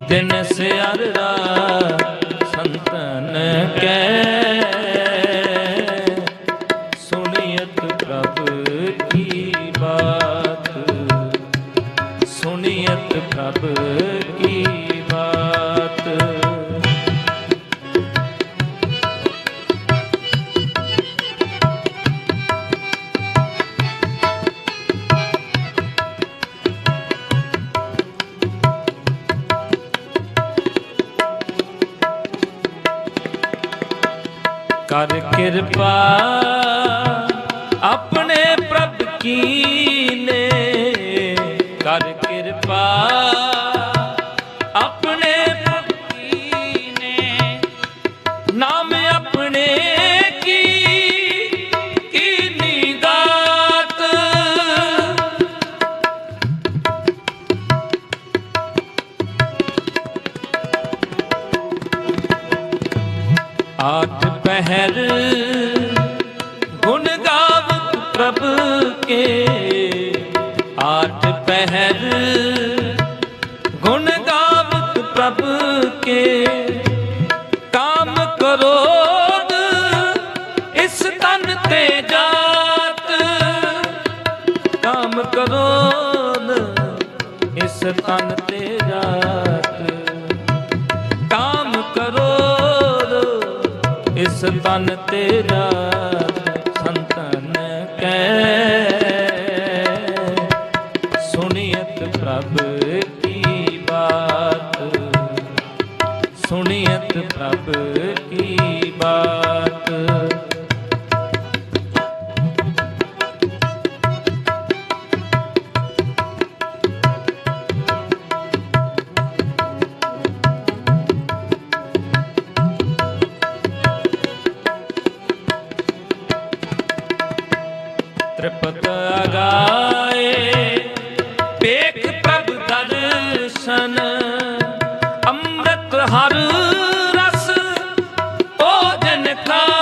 ਦਿਨ ਸਿਆਰਾ ਸੰਤਨ ਕੈ ਸੁਣੀਅਤ ਪ੍ਰਭ ਕੀ ਬਾਤ? ਸੁਣੀਅਤ ਪ੍ਰਭ ਕੀ ਕਰ ਕਿਰਪਾ ਆਪਣੇ ਪ੍ਰਭ ਕੀਨੇ ਕਰ ਕਿਰਪਾ ਆਪਣੇ ਪ੍ਰਭ ਕੀਨੇ ਨਾਮ ਆਪਣੇ ਕੀ ਕੀਨੀ ਦਾਤ ਆਠ ਪਹਿਰ ਗੁਣ ਗਾਵਤ ਪ੍ਰਭ ਕੇ। ਆਠ ਪਹਿਰ ਗੁਣ ਗਾਵਤ ਪ੍ਰਭ ਕੇ। ਕਾਮ ਕਰੋਦ ਇਸ ਤਨ ਤੇ ਜਾਤ। ਕਾਮ ਕਰੋਦ ਇਸ ਤਨ ਤੇ ਜਾਤ। ਇਸ ਤਨ ਤੇਰਾ ਸੰਤਨ ਕੈ। ਸੁਣੀਅਤ ਪ੍ਰਭ ਕੀ ਬਾਤ। ਸੁਣੀਅਤ ਪ੍ਰਭ ਕੀ ਬਾਤ। ਤ੍ਰਿਪਤ ਅਗਾਏ ਪੇਖ ਪ੍ਰਭ ਦਰਸ਼ਨ ਅੰਮ੍ਰਿਤ ਹਰ ਰਸ ਉਹ ਜਨ ਕਾ